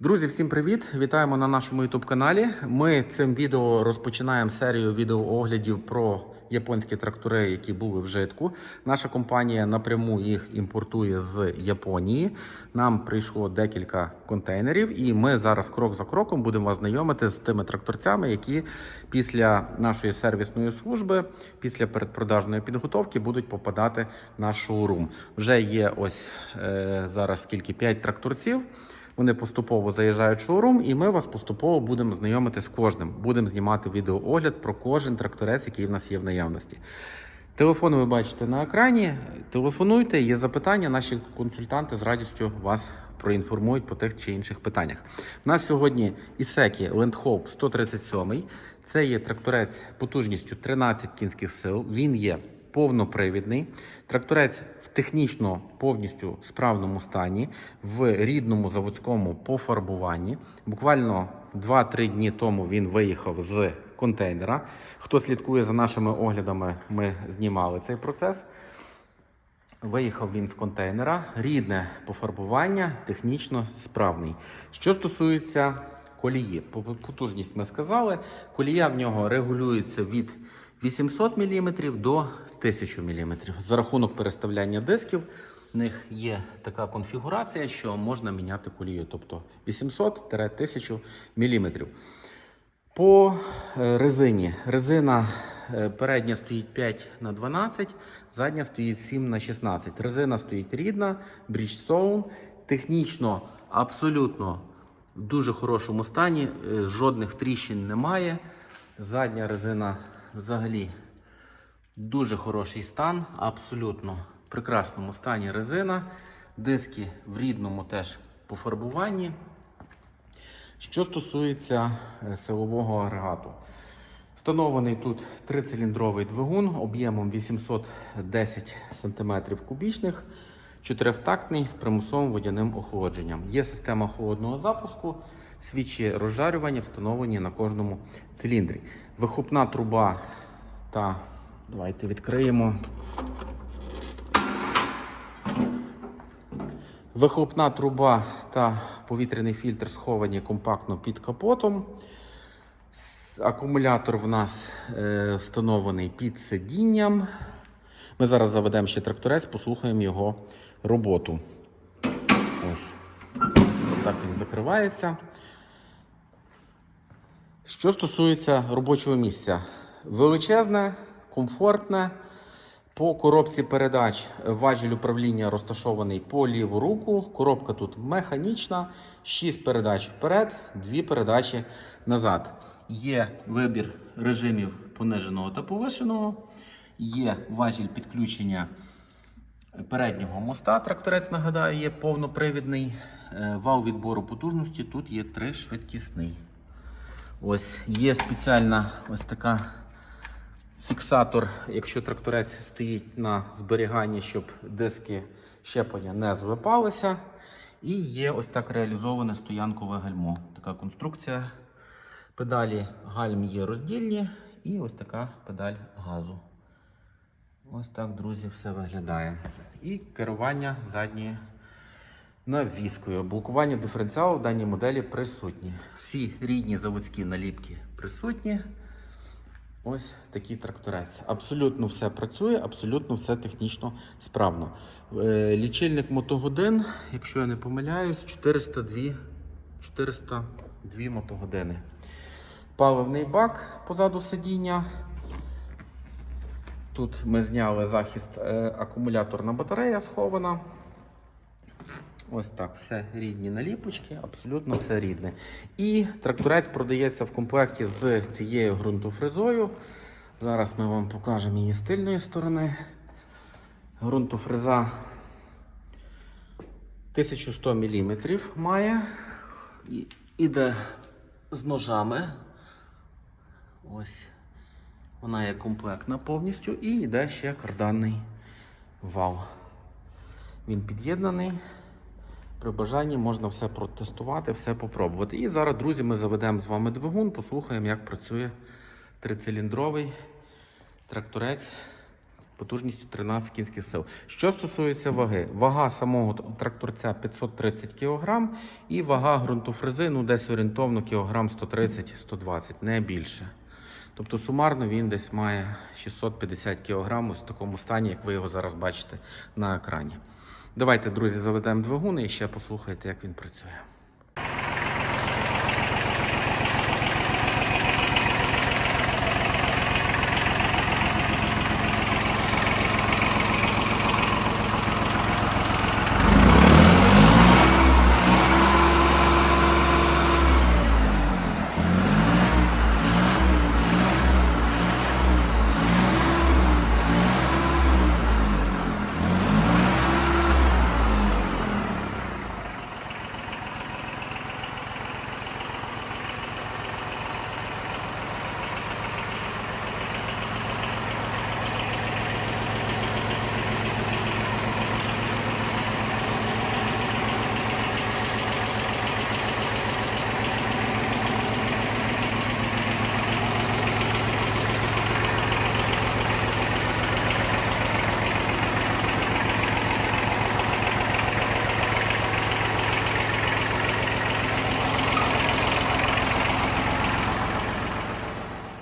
Друзі, всім привіт! Вітаємо на нашому youtube каналі. Ми цим відео розпочинаємо серію відеооглядів про японські трактори, які були в житку. Наша компанія напряму їх імпортує з Японії. Нам прийшло декілька контейнерів, і ми зараз крок за кроком будемо вас знайомити з тими тракторцями, які після нашої сервісної служби, після передпродажної підготовки будуть попадати в наш шоурум. Вже є ось е, зараз скільки 5 тракторців. Вони поступово заїжджають в шоурум, і ми вас поступово будемо знайомити з кожним. Будемо знімати відеоогляд про кожен тракторець, який в нас є в наявності. Телефон ви бачите на екрані. Телефонуйте, є запитання. Наші консультанти з радістю вас проінформують по тих чи інших питаннях. У нас сьогодні Ісекі Лендхоп 137. Це є тракторець потужністю 13 кінських сил. Він є повнопривідний. Тракторець в технічно повністю справному стані, в рідному заводському пофарбуванні. Буквально 2-3 дні тому він виїхав з контейнера. Хто слідкує за нашими оглядами, ми знімали цей процес. Виїхав він з контейнера, рідне пофарбування, технічно справний. Що стосується колії, потужність ми сказали, колія в нього регулюється від 800 мм до 1000 мм. За рахунок переставляння дисків в них є така конфігурація, що можна міняти колію, тобто 800-1000 мм. По е, резині. Резина е, передня стоїть 5 на 12, задня стоїть 7 на 16. Резина стоїть рідна, Bridgestone. Технічно абсолютно в дуже хорошому стані, е, жодних тріщин немає. Задня резина взагалі дуже хороший стан, абсолютно в прекрасному стані резина. Диски в рідному теж пофарбуванні. Що стосується е, силового агрегату, встановлений тут трициліндровий двигун об'ємом 810 см кубічних, чотирьохтактний з примусовим водяним охолодженням. Є система холодного запуску, свічі розжарювання встановлені на кожному циліндрі. Вихопна труба та давайте відкриємо. Вихлопна труба та повітряний фільтр сховані компактно під капотом. Акумулятор в нас е, встановлений під сидінням. Ми зараз заведемо ще тракторець, послухаємо його роботу. Ось. Отак він закривається. Що стосується робочого місця, величезне, комфортне. По коробці передач важіль управління розташований по ліву руку. Коробка тут механічна, 6 передач вперед, 2 передачі назад. Є вибір режимів пониженого та повишеного. Є важіль підключення переднього моста. Тракторець, нагадаю, є повнопривідний. Е, Вал відбору потужності тут є три швидкісний. Ось є спеціальна ось така фіксатор, якщо тракторець стоїть на зберіганні, щоб диски щеплення не звипалися. І є ось так реалізоване стоянкове гальмо. Така конструкція. Педалі гальм є роздільні і ось така педаль газу. Ось так, друзі, все виглядає. І керування задньою навіскою. Блокування диференціалу в даній моделі присутні. Всі рідні заводські наліпки присутні. Ось такий тракторець. Абсолютно все працює, абсолютно все технічно справно. Е, Лічильник мотогодин, якщо я не помиляюсь, 402, 402 мотогодини. Паливний бак позаду сидіння. Тут ми зняли захист, е, акумуляторна батарея схована. Ось так, все рідні наліпочки, абсолютно все рідне. І тракторець продається в комплекті з цією ґрунтофрезою. Зараз ми вам покажемо її з тильної сторони. Ґрунтофреза 1100 мм має. І- Іде з ножами. Ось. Вона є комплектна повністю і йде ще карданний вал. Він під'єднаний. При бажанні можна все протестувати, все попробувати. І зараз, друзі, ми заведемо з вами двигун, послухаємо, як працює трициліндровий тракторець потужністю 13 кінських сил. Що стосується ваги, вага самого тракторця 530 кг і вага ґрунтофрези, ну десь орієнтовно кілограм 130-120, не більше. Тобто сумарно він десь має 650 кг ось в такому стані, як ви його зараз бачите на екрані. Давайте, друзі, заведемо двигуни і ще послухайте, як він працює.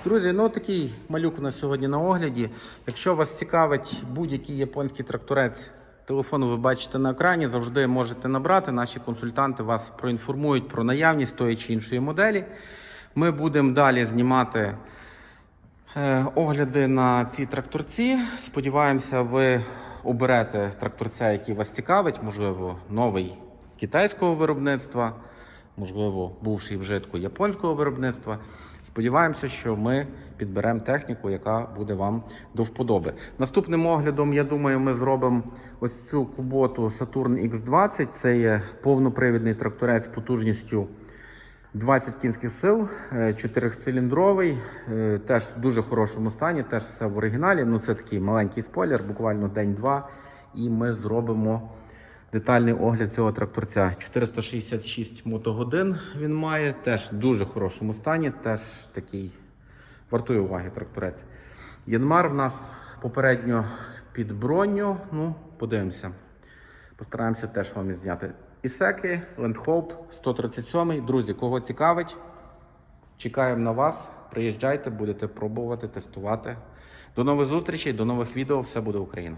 Друзі, ну такий малюк у нас сьогодні на огляді. Якщо вас цікавить будь-який японський тракторець, телефон ви бачите на екрані, завжди можете набрати. Наші консультанти вас проінформують про наявність тої чи іншої моделі. Ми будемо далі знімати е, огляди на ці тракторці. Сподіваємося, ви оберете тракторця, який вас цікавить, можливо, новий китайського виробництва можливо, бувший вжитку японського виробництва. Сподіваємося, що ми підберемо техніку, яка буде вам до вподоби. Наступним оглядом, я думаю, ми зробимо ось цю куботу Saturn X20. Це є повнопривідний тракторець потужністю 20 кінських сил, е, чотирициліндровий, е, теж в дуже хорошому стані, теж все в оригіналі. Ну, це такий маленький спойлер, буквально день-два. І ми зробимо детальний огляд цього тракторця. 466 мотогодин він має, теж в дуже хорошому стані, теж такий вартує уваги тракторець. Янмар в нас попередньо під броню. Ну, подивимося. Постараємося теж вам зняти. Ісеки, Лендхоп 137. Друзі, кого цікавить, чекаємо на вас. Приїжджайте, будете пробувати, тестувати. До нових зустрічей, до нових відео. Все буде Україна!